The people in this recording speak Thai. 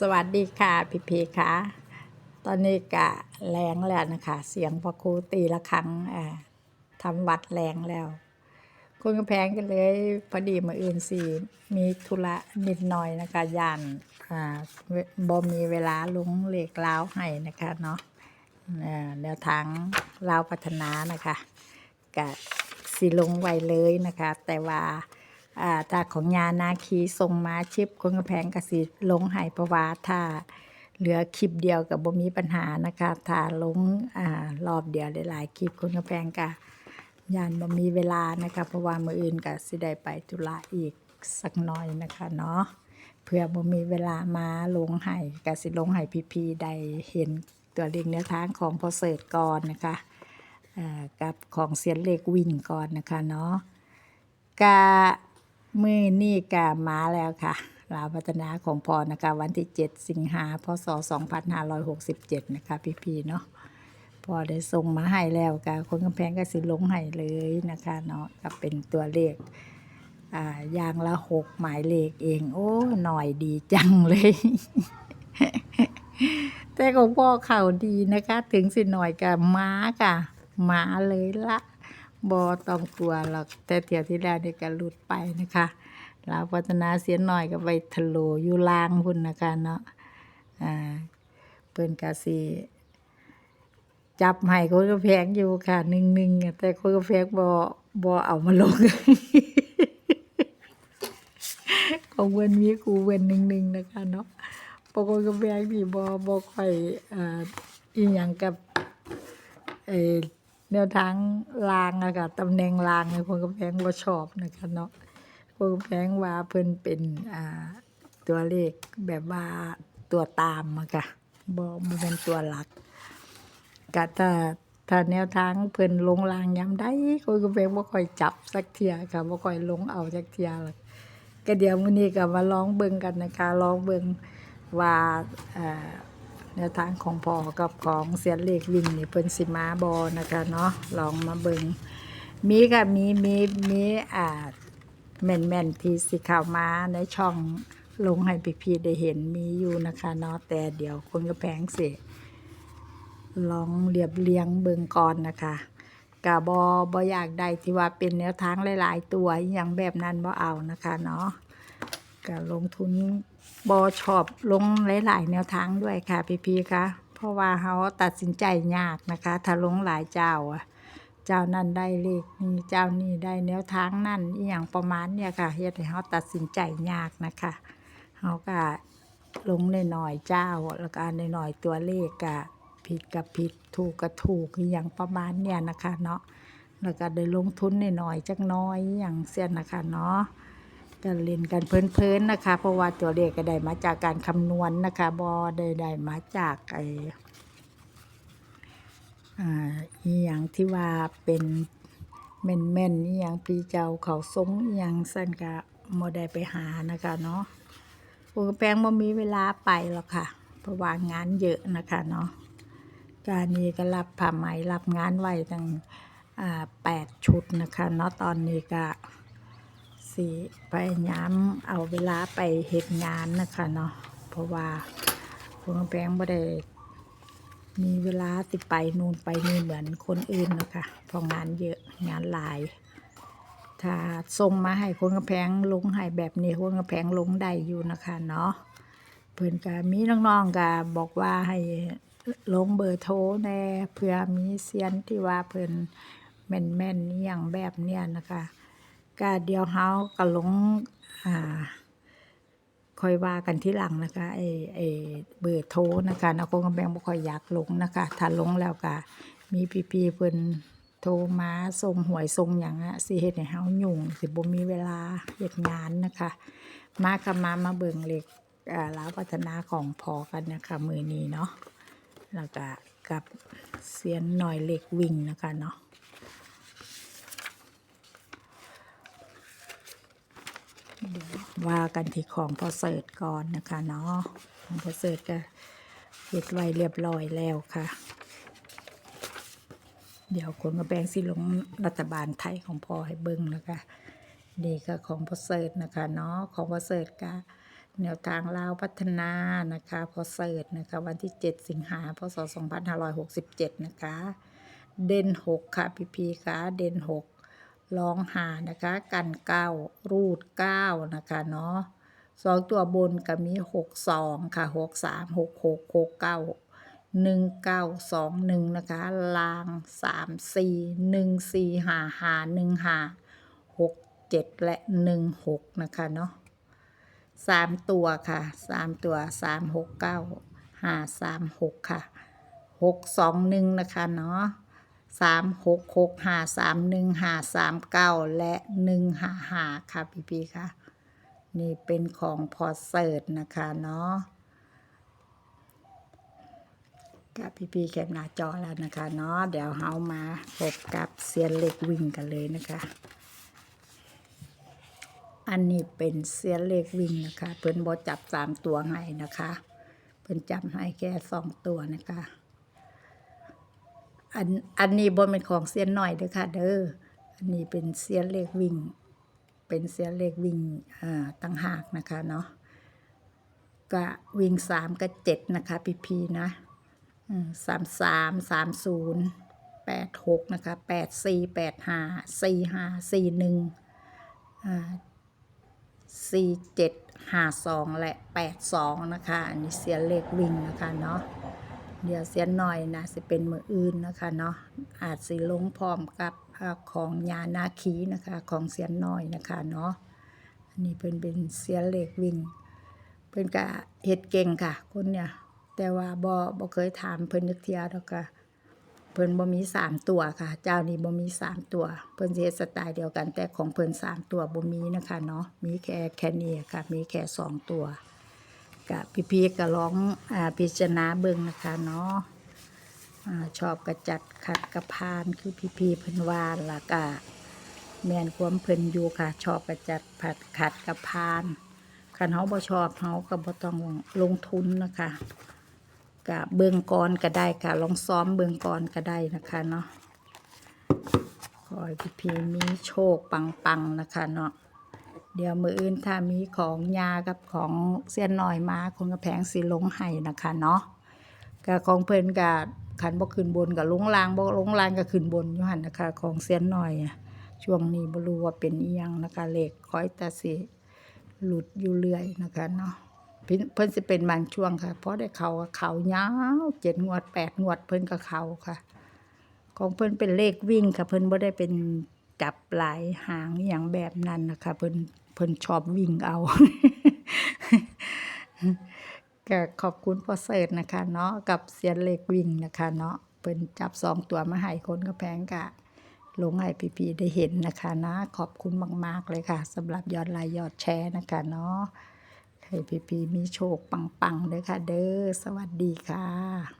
สวัสดีค่ะพี่พีค่ะตอนนี้กะแรงแล้วนะคะ เสียงพระครูตีละครั้งอ่าทำวัดแรงแล้วคุณกระแพงกันเลยพอดีมาอื่นสี่มีธุระนิดหน่อยนะคะย่านอ่าบ่มีเวลาลุงเหล็กล้าวให้นะคะเนาะแนวทางลาวพัฒนานะคะกะสิลงไวเลยนะคะ แต่ว่า อาถ้าของยานาคีส่งมาชิปคุณกระแพงกสิลงห้เพระว่าถ้าเหลือคลิปเดียวกับบ่มีปัญหานะคะถ้าลงอ่ารอบเดียวหลายๆคลิปคุณกระแพงกะยานบ่มีเวลานะคะเพราะว่ามืออื่นก็สิได้ไปธุระอีกสักหน่อยนะคะเนาะเพื่อบ่มีเวลามาลงให้ก็สิลงให้พี่ๆได้เห็นตัวเลขแนวทางของพอเสิร์ตก่อนนะคะอ่อกับของเสียนเลขวิ่งก่อนนะคะเนาะกะ มื้อนี้ก็มาแล้วค่ะลาวพัฒนาของพอนะคะ วันที่ 7 สิงหาพศ 2567 นะคะ พี่ๆเนาะพอได้ส่งมาให้แล้วก็คนกำแพงก็สิลงให้เลยนะคะเนาะก็เป็นตัวเลขอ่าอย่างละหกหมายเลขเอง โอ้หน่อยดีจังเลย แต่ของพ่อเข่าดีนะคะ ถึงสิหน่อยกับม้ากะม้าเลยละ บอต้องกลัวหรอกแต่เที่ยวที่แล้วเนี่ยก็หลุดไปนะคะลาวพัฒนาเสียหน่อยก็ไปทะโลอยู่ล่างพุ่นนะคะเนาะอ่าเปิ้นกะสิจับให้คนก็แพงอยู่ค่ะหนึ่งหนึ่งแต่คนก็แพงบ่บ่เอามาลงของเวนมีกูเวนหนึ่งหนึ่งนะคะเนาะปกติก็แพงนี่บ่บ่ค่อยอ่าอีหยังกับเออ แนวทางรางอะค่ะตำแหน่งรางเนี่ยคนก็แพงบ่ชอบนะคะเนาะคนก็แพงว่าเพิ่นเป็นอ่าตัวเลขแบบว่าตัวตามอะค่ะบ่บ่เป็นตัวหลักกะถ้าถ้าแนวทางเพิ่นลงรางยามใดคนก็แพงบ่ค่อยจับสักเทียค่ะบ่ค่อยลงเอาจักเทียหรอกก็เดี๋ยวมื้อนี้ก็มาลองเบิ่งกันนะคะลองเบิ่งว่าอ่อ แนวทางของพอกับของเสียนเลขวิ่งนี่เพิ่นสิมาบ่นะคะเนาะลองมาเบิงมีก็มีมีมีอ่าแม่นๆที่สิข้ามาในช่องลงให้พี่ๆได้เห็นมีอยู่นะคะเนาะแต่เดี๋ยวคนก็แพงสิลองเรียบเรียงเบิงก่อนนะคะกะบอบออยากได้ที่ว่าเป็นแนวทางหลาย ๆ ตัวอย่างแบบนั้นบ่เอานะคะเนาะกะลงทุน บอชอบลงหลาย ๆ แนวทางด้วยค่ะ พี่ๆคะเพราะว่าเขาตัดสินใจยากนะคะ ถ้าลงหลายเจ้าอะเจ้านั่นได้เลขนี้เจ้านี่ได้แนวทางนั่นอหย่างประมาณเนี่ยค่ะเฮ็ดให้เขาตัดสินใจยากนะคะเขาก็ลงในหน่อยเจ้าแล้วก็ในหน่อยตัวเลขกะผิดกับผิดถูกกับถูกอย่างประมาณเนี่ยนะคะเนาะแล้วก็ได้ลงทุนในหน่อยจักน้อยอย่างเส้นนะคะเนาะ ก็เล่นกันเพลินๆนะคะ เพราะว่าตัวเลขก็ได้มาจากการคำนวณนะคะบอได้ได้มาจากไออีหยังที่ว่าเป็นแม่นๆนอีหยังพี่เจ้าเขาทรงอีหยังสั้นกะบ่ได้ไปหานะคะเนาะปูกระแปงบ่มีเวลาไปหรอกค่ะ เพราะว่างานเยอะนะคะเนาะการนี้ก็รับผ้าไหมรับงานไว้ตั้งอ่าแปดชุดนะคะเนาะตอนนี้ก็ สิพยายามเอาเวลาไปเหตุงานนะคะเนาะเพราะว่าปูกระแปงบ่ได้มีเวลาติไปนู่นไปนี่เหมือนคนอื่นนะคะเพราะงานเยอะงานหลาย ถ้าส่งมาให้คนกระแพงลงให้แบบนี้คนกระแพงลงได้อยู่นะคะเนาะเพื่อนก็มีน้องๆก็บอกว่าให้ลงเบอร์โทรแน่เพื่อมีเซียนที่ว่าเพิ่อนแม่นๆอย่างแบบเนี้ยนะคะ ก็เดียวเฮาก็ลงอ่าค่อยว่ากันที่หลังนะคะไอ้ไอ้เบอร์โทรนะคะนะคนกำแพงบ่ค่อยอยากลงนะคะ ถ้าลงแล้วก็มีพี่ๆเพิ่นโทรมาส่งหวยส่งอย่างอะสิเฮ็ดให้เฮายุ่งสิบ่มีเวลาเฮ็ดงานนะคะ มาค่ะมามาเบิ่งเลขอ่าลาวพัฒนาของพอกันนะคะมื้อนี้เนาะแล้วก็กับเสียนหน่อยเลขวิ่งนะคะเนาะเดี๋ย วว่ากันที่ของพอเสิร์ตก่อนนะคะเนาะของพอเสิร์ตก็เฮ็ดไว้เรียบร้อยแล้วค่ะ เดี๋ยวคนมาแปลงสิลงรัฐบาลไทยของพ่อให้เบิ้งนะคะนี่ก็ของพอเสิร์ตนะคะเนาะของพอเสิร์ตก็แนวทางลาวพัฒนานะคะพอเสิร์ชนะคะ วันที่ 7 สิงหาพศ2567 นะคะ เด่น 6 ค่ะ พี่พีค่ะ เด่น 6 ร้องหานะคะ กัน9รูด9นะคะเนาะสองตัวบนก็มี62ค่ะ63 66 69 1921นะคะ ลาง34 14 55 15 67และ16นะคะเนาะสามตัวค่ะสามตัวสามหกเก้าห้าสามหกค่ะหกสองหนึ่งนะคะเนาะ สามหกหกห้าสามหนึ่งห้าสามเก้าและหนึ่งห้าห้าค่ะ พี่พี่ค่ะ นี่เป็นของพอเสิร์ตนะคะเนาะกับพี่พี่แคปหน้าจอแล้วนะคะเนาะเดี๋ยวเฮามาพบกับเซียนเล็กวิ่งกันเลยนะคะ อันนี้เป็นเสียเลขวิ่งนะคะ เพิ่นบ่จับสามตัวให้นะคะ เพิ่นจับให้แค่สองตัวนะคะ อันอันนี้บ่เป็นของเสียนหน่อยเด้อค่ะ เด้ออันนี้เป็นเสียนเลขวิ่ง เป็นเสียนเลขวิ่งอ่าตั้งหากนะคะเนาะก็วิ่งสามกับเจ็ดนะคะพีพีนะสามสามสามศูนย์แปดหกนะคะแปดสี่แปดห้าสี่ห้าสี่หนึ่งอ่าสี่เจ็ดห้าสองและแปดสองนะคะ อันนี้เสียนเลขวิ่งนะคะเนาะ เดี๋ยวเสียนหน่อยนะจะเป็นมืออื่นนะคะเนาะอาจสิลงพร้อมกับของยานาคีนะคะของเสียนหน้อยนะคะเนาะอันนี้เป็นเป็นเสียนเลขวิ่งเพิ่นก็เฮ็ดเก่งค่ะคนเนี่ยแต่ว่าบ่บ่เคยถามเพิ่นนึกเทียดอกค่ะเพิ่นบ่มีสามตัวค่ะ เจ้านี้บ่มีสามตัว เพิ่นสิเฮ็ดสไตล์เดียวกัน แต่ของเพิ่นสามตัวบ่มีนะคะเนาะมีแค่แค่นี้ค่ะ มีแค่สองตัว ก็พี่ๆก็ลองอ่าพิจารณาเบิ่งนะคะเนาะอ่าชอบกระจัดขัดกระพานคือพี่ๆเพิ่นว่าล่ะก็แมนความเพิ่นอยู่ค่ะ ชอบกระจัดผัดขัดกระพานคันเฮาบ่ชอบเฮาก็บ่ต้องลงทุนนะคะกะเบิ่งก่อนก็ได้ค่ะ ลองซ้อมเบิ่งก่อนก็ได้นะคะเนาะขอให้พี่พีมีโชคปังๆนะคะเนาะ เดี๋ยวมืออื่นถ้ามีของยากับของเสี้ยนหน่อยมาคงกระแพงสีลงให้นะคะเนาะกะของเพิ่นกะขันบ่ขึ้นบนกับลงลางบ่ลงลางก็ขึ้นบนอยู่หันนะคะ ของเสี้ยนหน่อยช่วงนี้บ่รู้ว่าเป็นอีหยังนะคะเหลขคอยต่สิหลุดอยู่เรื่อยนะคะเนาะเพิ่นเพิ่นสิเป็นบางช่วงค่ะ เพราะได้เขาเขายาวเจ็ดงวดแปดงวดเพิ่นก็เขาค่ะ ของเพิ่นเป็นเลขวิ่งค่ะ เพิ่นบ่ได้เป็นจับหลายหางอย่างแบบนั้นนะคะ เพิ่น เพิ่นชอบวิ่งเอาก็ขอบคุณพ่อเสิร์ตนะคะ เนาะกับเสียนเลขวิ่งนะคะ เนาะเพิ่นจับสองตัวมาให้คนก็แพงกะลงให้พี่ๆได้เห็นนะคะ นะ ขอบคุณมาก ๆ เลยค่ะสำหรับยอดไลค์ยอดแชร์นะคะ เนาะให้พี่ๆมีโชคปังๆเด้อค่ะ เด้อสวัสดีค่ะ